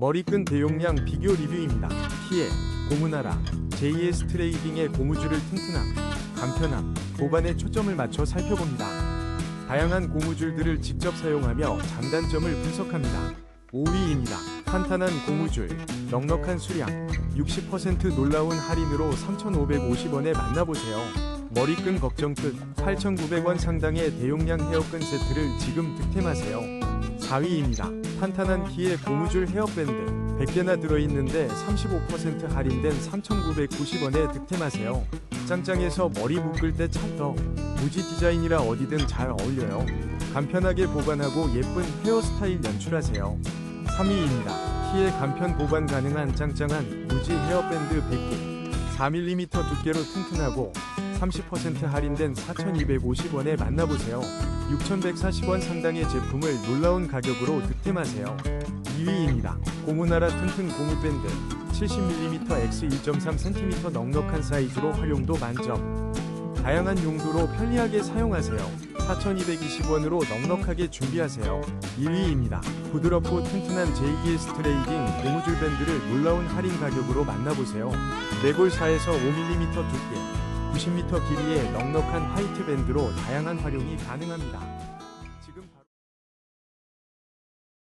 머리끈 대용량 비교 리뷰입니다. 키에 고무나라, JS 트레이딩의 고무줄을 튼튼함, 간편함, 보관에 초점을 맞춰 살펴봅니다. 다양한 고무줄들을 직접 사용하며 장단점을 분석합니다. 5위입니다. 탄탄한 고무줄, 넉넉한 수량, 60% 놀라운 할인으로 3,550원에 만나보세요. 머리끈 걱정 끝 8,900원 상당의 대용량 헤어끈 세트를 지금 득템하세요. 4위입니다. 탄탄한 키의 고무줄 헤어밴드 100개나 들어있는데 35% 할인된 3,990원에 득템하세요. 짱짱해서 머리 묶을 때 찰떡 무지 디자인이라 어디든 잘 어울려요. 간편하게 보관하고 예쁜 헤어스타일 연출하세요. 3위입니다. 키에 간편 보관 가능한 짱짱한 무지 헤어밴드 100개 4mm 두께로 튼튼하고 30% 할인된 4,250원에 만나보세요. 6,140원 상당의 제품을 놀라운 가격으로 득템하세요. 2위입니다. 고무나라 튼튼 고무밴드 70mm X 1.3cm 넉넉한 사이즈로 활용도 만점. 다양한 용도로 편리하게 사용하세요. 4,220원으로 넉넉하게 준비하세요. 1위입니다. 부드럽고 튼튼한 JGS 트레이딩 고무줄 밴드를 놀라운 할인 가격으로 만나보세요. 레골 4에서 5mm 두께, 90m 길이의 넉넉한 화이트 밴드로 다양한 활용이 가능합니다.